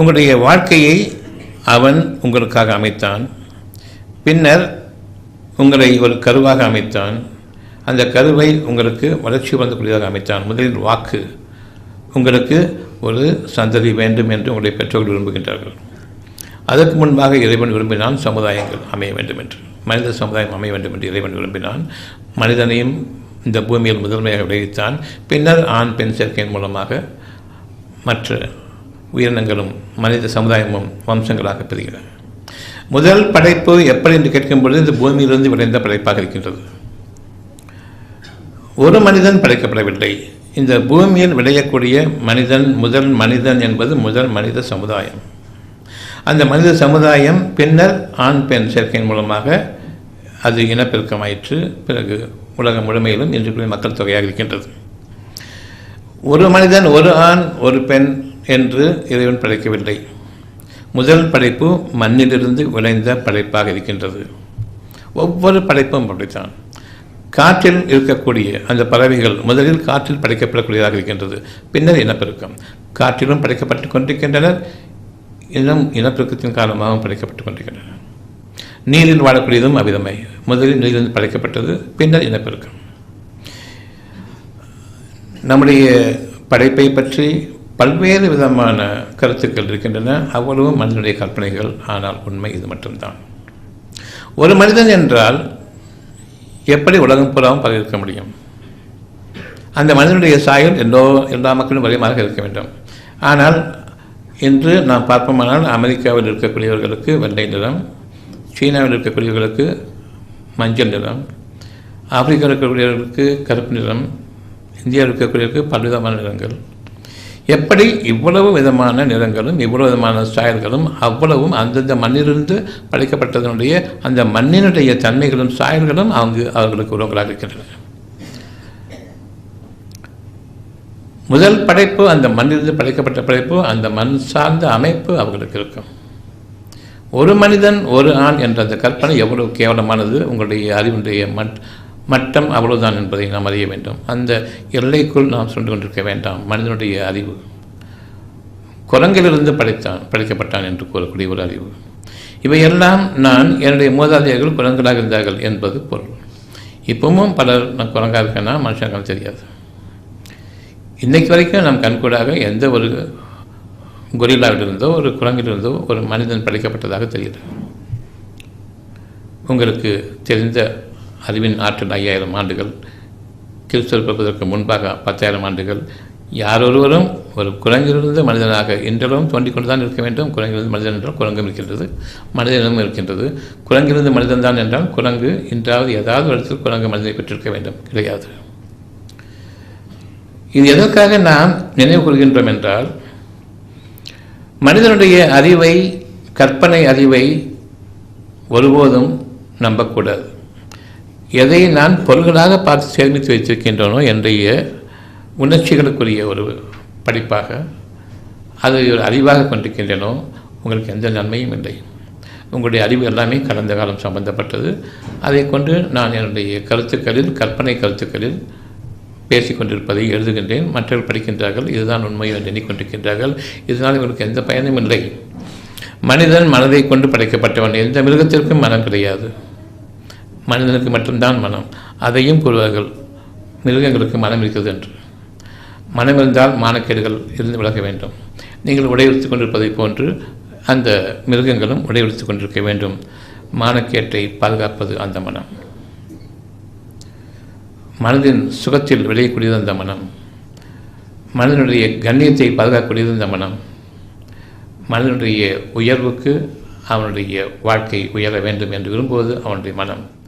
உங்களுடைய வாழ்க்கையை அவன் உங்களுக்காக அமைத்தான். பின்னர் உங்களை ஒரு கருவாக அமைத்தான். அந்த கருவை உங்களுக்கு வளர்ச்சி வந்தக்கூடியதாக அமைத்தான். முதலில் வாக்கு. உங்களுக்கு ஒரு சந்ததி வேண்டும் என்று உங்களுடைய பெற்றோர்கள் விரும்புகின்றார்கள். அதற்கு முன்பாக இறைவன் விரும்பினான் சமுதாயங்கள் அமைய வேண்டும் என்று. மனித சமுதாயம் அமைய வேண்டும் என்று இறைவன் விரும்பினான். மனிதனையும் இந்த பூமியில் முதன்மையாக விளைவித்தான். பின்னர் ஆண் பெண் சேர்க்கையின் மூலமாக மற்ற உயிரினங்களும் மனித சமுதாயமும் வம்சங்களாக பிரிகிறது முதல் படைப்பு எப்படி என்று கேட்கும் பொழுது இந்த பூமியிலிருந்து விளைந்த படைப்பாக இருக்கின்றது. ஒரு மனிதன் படைக்கப்படவில்லை. இந்த பூமியில் விளையக்கூடிய மனிதன் முதல் மனிதன் என்பது முதல் மனித சமுதாயம். அந்த மனித சமுதாயம் பின்னர் ஆண் பெண் சேர்க்கையின் மூலமாக அது இனப்பெருக்கமாயிற்று. பிறகு உலகம் முழுமையிலும் இன்று மக்கள் தொகையாக இருக்கின்றது. ஒரு மனிதன் ஒரு ஆண் ஒரு பெண் என்று இறைவன் படைக்கவில்லை. முதல் படைப்பு மண்ணிலிருந்து விளைந்த படைப்பாக இருக்கின்றது. ஒவ்வொரு படைப்பும் அப்படித்தான். காற்றில் இருக்கக்கூடிய அந்த பறவைகள் முதலில் காற்றில் படைக்கப்படக்கூடியதாக இருக்கின்றது. பின்னர் இனப்பெருக்கம். காற்றிலும் படைக்கப்பட்டு கொண்டிருக்கின்றனர். இனம் இனப்பெருக்கத்தின் காரணமாகவும் படைக்கப்பட்டு கொண்டிருக்கின்றன நீரில் வாழக்கூடியதும் அவ்விதமே. முதலில் நீரிலிருந்து படைக்கப்பட்டது பின்னர் இனப்பெருக்கம். நம்முடைய படைப்பை பற்றி பல்வேறு விதமான கருத்துக்கள் இருக்கின்றன. அவ்வளவு மனிதனுடைய கற்பனைகள் ஆனால் உண்மை இது மட்டும்தான். ஒரு மனிதன் என்றால் எப்படி உலகம் புறாவும் பரவி இருக்க முடியும்? அந்த மனிதனுடைய சாயல் எல்லோ எல்லா மக்களும் வலியமாக இருக்க வேண்டும். ஆனால் இன்று நாம் பார்ப்போமானால் அமெரிக்காவில் இருக்கக்கூடியவர்களுக்கு வெள்ளை நிறம் சீனாவில் இருக்கக்கூடியவர்களுக்கு மஞ்சள் நிறம் ஆப்பிரிக்காவில் இருக்கக்கூடியவர்களுக்கு கருப்பு நிறம் இந்தியாவில் இருக்கக்கூடியவர்களுக்கு பல்விதமான நிறங்கள் எப்படி இவ்வளவு விதமான நிறங்களும் இவ்வளவு விதமான சாயல்களும் அவ்வளவும் அந்தந்த மண்ணிலிருந்து படைக்கப்பட்டதனுடைய அந்த மண்ணினுடைய தன்மைகளும் சாயல்களும் அவங்க அவர்களுக்கு உறவுகளாக இருக்கின்றன முதல் படைப்பு அந்த மண்ணிலிருந்து படைக்கப்பட்ட படைப்பு அந்த மண் சார்ந்த அமைப்பு அவர்களுக்கு இருக்கும். ஒரு மனிதன் ஒரு ஆண் என்ற அந்த கற்பனை எவ்வளவு கேவலமானது உங்களுடைய அறிவுடைய மட் மட்டம் அவ்வளவுதான் என்பதை நாம் அறிய வேண்டும். அந்த எல்லைக்குள் நாம் சொல்லிக் கொண்டிருக்க வேண்டாம். மனிதனுடைய அறிவு. குரங்கிலிருந்து படைத்தான் படைக்கப்பட்டான் என்று கூறக்கூடிய ஒரு அறிவு. இவையெல்லாம் நான் என்னுடைய மூதாதையர்கள் குரங்களாக இருந்தார்கள் என்பது பொருள். இப்பவும் பலர் நான் குரங்காக இருக்கேன்னா மனுஷங்கள் தெரியாது. இன்னைக்கு வரைக்கும் நம் கண்கூடாக எந்த ஒரு கொரில்லாவிலிருந்தோ ஒரு குரங்கிலிருந்தோ ஒரு மனிதன் படைக்கப்பட்டதாக தெரியல. உங்களுக்கு தெரிந்த அறிவின் ஆற்றல் ஐயாயிரம் ஆண்டுகள் கிறிஸ்தவர் பிறப்பதற்கு முன்பாக பத்தாயிரம் ஆண்டுகள். யாரொருவரும் ஒரு குரங்கிலிருந்து மனிதனாக இன்றளவும் தோண்டிக் கொண்டு தான் இருக்க வேண்டும். குரங்கிலிருந்து மனிதன் என்றால் குரங்கும் இருக்கின்றது மனிதனும் இருக்கின்றது. குரங்கிலிருந்து மனிதன் தான் என்றால் குரங்கு இன்றாவது ஏதாவது ஒரு இடத்தில் குரங்கு மனிதனை பெற்றிருக்க வேண்டும். கிடையாது. இது எதற்காக நாம் நினைவு கொள்கின்றோம் என்றால் மனிதனுடைய அறிவை கற்பனை அறிவை ஒருபோதும் நம்பக்கூடாது. எதை நான் பொருள்களாக பார்த்து சேமித்து வைத்திருக்கின்றனோ என்னுடைய உணர்ச்சிகளுக்குரிய ஒரு படிப்பாக அதை ஒரு அறிவாக கொண்டிருக்கின்றனோ உங்களுக்கு எந்த நன்மையும் இல்லை. உங்களுடைய அறிவு எல்லாமே கடந்த காலம் சம்பந்தப்பட்டது. அதை கொண்டு நான் என்னுடைய கருத்துக்களில் கற்பனை கருத்துக்களில் பேசிக்கொண்டிருப்பதை எழுதுகின்றேன். மற்றவர்கள் படிக்கின்றார்கள் இதுதான் உண்மை என்று எண்ணிக்கொண்டிருக்கின்றார்கள் இதனால் இவருக்கு எந்த பயனும் இல்லை. மனிதன் மனதை கொண்டு படைக்கப்பட்டவன். எந்த மிருகத்திற்கும் மனம் கிடையாது. மனிதனுக்கு மட்டும்தான் மனம். அதையும் கூறுவார்கள் மிருகங்களுக்கு மனம் இருக்கிறது என்று. மனம் இருந்தால் மானக்கேடுகள் இருந்து விலக வேண்டும். நீங்கள் உடையெடுத்துக் கொண்டிருப்பதைப் போன்று அந்த மிருகங்களும் உடையெடுத்துக் கொண்டிருக்க வேண்டும். மானக்கேட்டை பாதுகாப்பது அந்த மனம். மனதின் சுகத்தில் விளையக்கூடியது அந்த மனம். மனிதனுடைய கண்ணியத்தை பாதுகாக்கக்கூடியது அந்த மனம். மனிதனுடைய உயர்வுக்கு அவனுடைய வாழ்க்கை உயர வேண்டும் என்று விரும்புவது அவனுடைய மனம்.